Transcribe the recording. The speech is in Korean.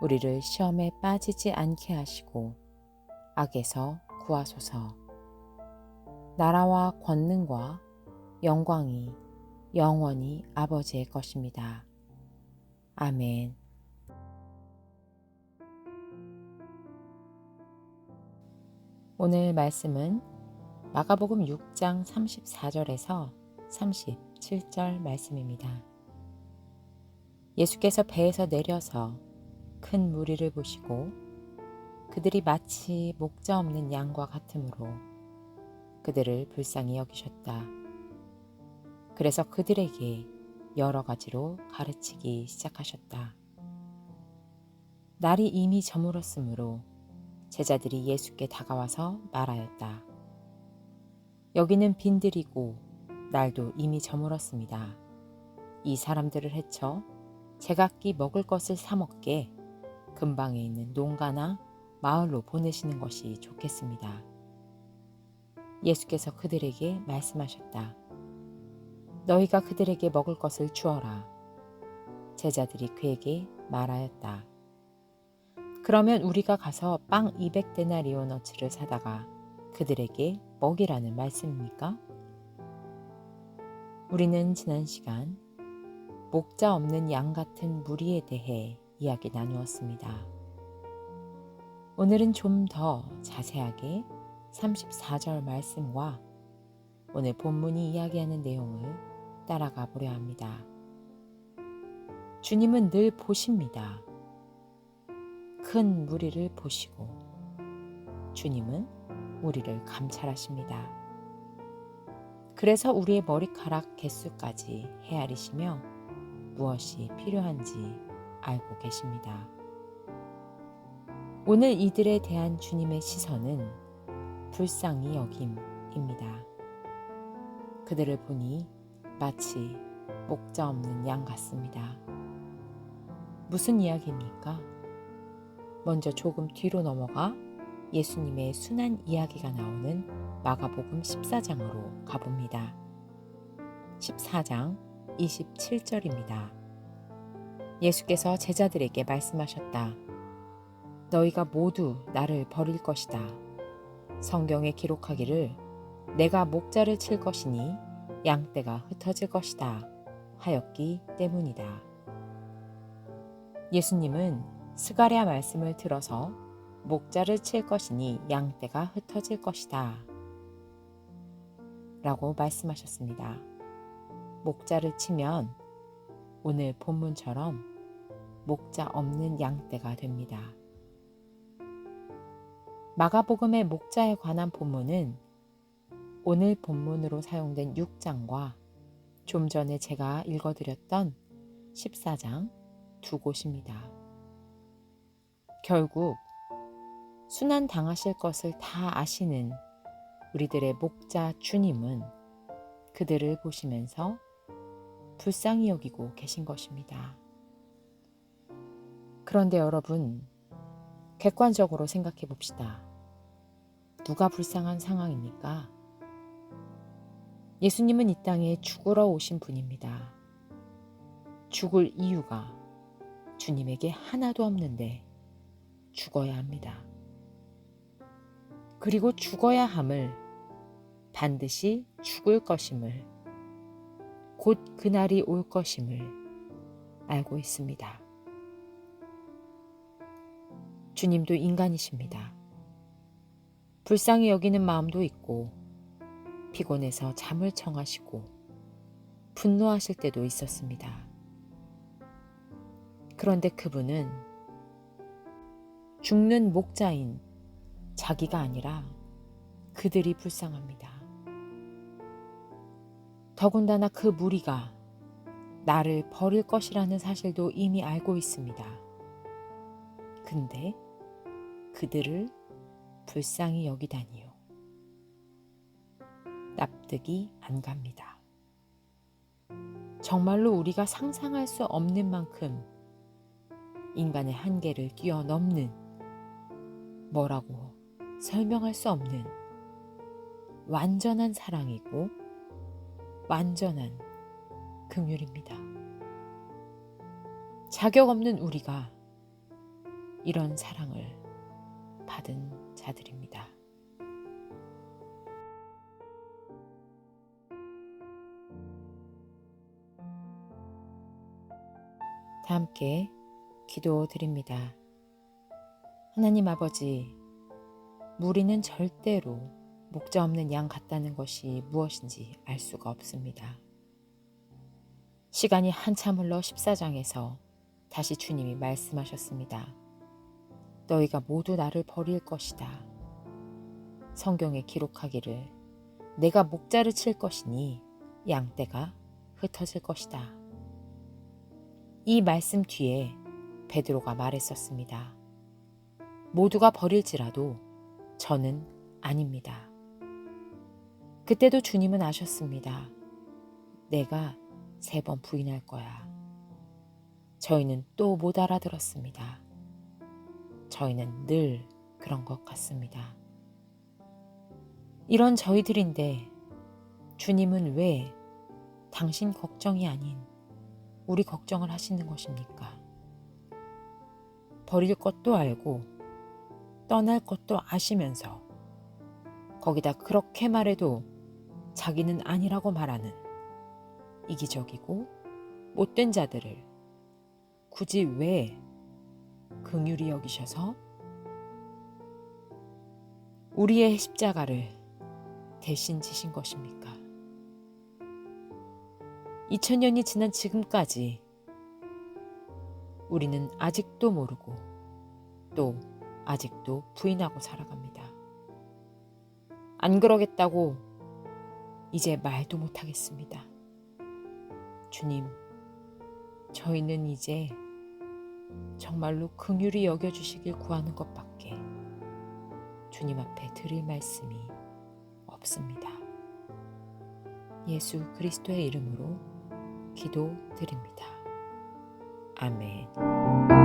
우리를 시험에 빠지지 않게 하시고 악에서 구하소서. 나라와 권능과 영광이 영원히 아버지의 것입니다. 아멘. 오늘 말씀은 마가복음 6장 34절에서 37절 말씀입니다. 예수께서 배에서 내려서 큰 무리를 보시고 그들이 마치 목자 없는 양과 같으므로 그들을 불쌍히 여기셨다. 그래서 그들에게 여러 가지로 가르치기 시작하셨다. 날이 이미 저물었으므로 제자들이 예수께 다가와서 말하였다. 여기는 빈들이고 날도 이미 저물었습니다. 이 사람들을 해쳐 제각기 먹을 것을 사 먹게 근방에 있는 농가나 마을로 보내시는 것이 좋겠습니다. 예수께서 그들에게 말씀하셨다. 너희가 그들에게 먹을 것을 주어라. 제자들이 그에게 말하였다. 그러면 우리가 가서 빵 200데나리오너츠를 사다가 그들에게 먹이라는 말씀입니까? 우리는 지난 시간 목자 없는 양 같은 무리에 대해 이야기 나누었습니다. 오늘은 좀 더 자세하게 34절 말씀과 오늘 본문이 이야기하는 내용을 따라가 보려 합니다. 주님은 늘 보십니다. 큰 무리를 보시고 주님은 우리를 감찰하십니다. 그래서 우리의 머리카락 개수까지 헤아리시며 무엇이 필요한지 알고 계십니다. 오늘 이들에 대한 주님의 시선은 불쌍히 여김입니다. 그들을 보니 마치 목자 없는 양 같습니다. 무슨 이야기입니까? 먼저 조금 뒤로 넘어가 예수님의 순한 이야기가 나오는 마가복음 14장으로 가봅니다. 14장 27절입니다. 예수께서 제자들에게 말씀하셨다. 너희가 모두 나를 버릴 것이다. 성경에 기록하기를 내가 목자를 칠 것이니 양떼가 흩어질 것이다. 하였기 때문이다. 예수님은 스가랴 말씀을 들어서 목자를 칠 것이니 양떼가 흩어질 것이다. 라고 말씀하셨습니다. 목자를 치면 오늘 본문처럼 목자 없는 양떼가 됩니다. 마가복음의 목자에 관한 본문은 오늘 본문으로 사용된 6장과 좀 전에 제가 읽어드렸던 14장 두 곳입니다. 결국 순환 당하실 것을 다 아시는 우리들의 목자 주님은 그들을 보시면서 불쌍히 여기고 계신 것입니다. 그런데 여러분, 객관적으로 생각해 봅시다. 누가 불쌍한 상황입니까? 예수님은 이 땅에 죽으러 오신 분입니다. 죽을 이유가 주님에게 하나도 없는데 죽어야 합니다. 그리고 죽어야 함을 반드시 죽을 것임을 곧 그날이 올 것임을 알고 있습니다. 주님도 인간이십니다. 불쌍히 여기는 마음도 있고 피곤해서 잠을 청하시고 분노하실 때도 있었습니다. 그런데 그분은 죽는 목자인 자기가 아니라 그들이 불쌍합니다. 더군다나 그 무리가 나를 버릴 것이라는 사실도 이미 알고 있습니다. 근데 그들을 불쌍히 여기다니요. 납득이 안 갑니다. 정말로 우리가 상상할 수 없는 만큼 인간의 한계를 뛰어넘는 뭐라고 설명할 수 없는 완전한 사랑이고 완전한 긍휼입니다. 자격 없는 우리가 이런 사랑을 받은 자들입니다. 다 함께 기도 드립니다. 하나님 아버지, 무리는 절대로 목자 없는 양 같다는 것이 무엇인지 알 수가 없습니다. 시간이 한참 흘러 14장에서 다시 주님이 말씀하셨습니다. 너희가 모두 나를 버릴 것이다. 성경에 기록하기를 내가 목자를 칠 것이니 양떼가 흩어질 것이다. 이 말씀 뒤에 베드로가 말했었습니다. 모두가 버릴지라도 저는 아닙니다. 그때도 주님은 아셨습니다. 내가 세 번 부인할 거야. 저희는 또 못 알아들었습니다. 저희는 늘 그런 것 같습니다. 이런 저희들인데 주님은 왜 당신 걱정이 아닌 우리 걱정을 하시는 것입니까? 버릴 것도 알고 떠날 것도 아시면서 거기다 그렇게 말해도 자기는 아니라고 말하는 이기적이고 못된 자들을 굳이 왜 긍휼히 여기셔서 우리의 십자가를 대신 지신 것입니까? 2000년이 지난 지금까지 우리는 아직도 모르고 또 아직도 부인하고 살아갑니다. 안 그러겠다고 이제 말도 못하겠습니다. 주님, 저희는 이제 정말로 긍휼히 여겨주시길 구하는 것밖에 주님 앞에 드릴 말씀이 없습니다. 예수 그리스도의 이름으로 기도드립니다. 아멘.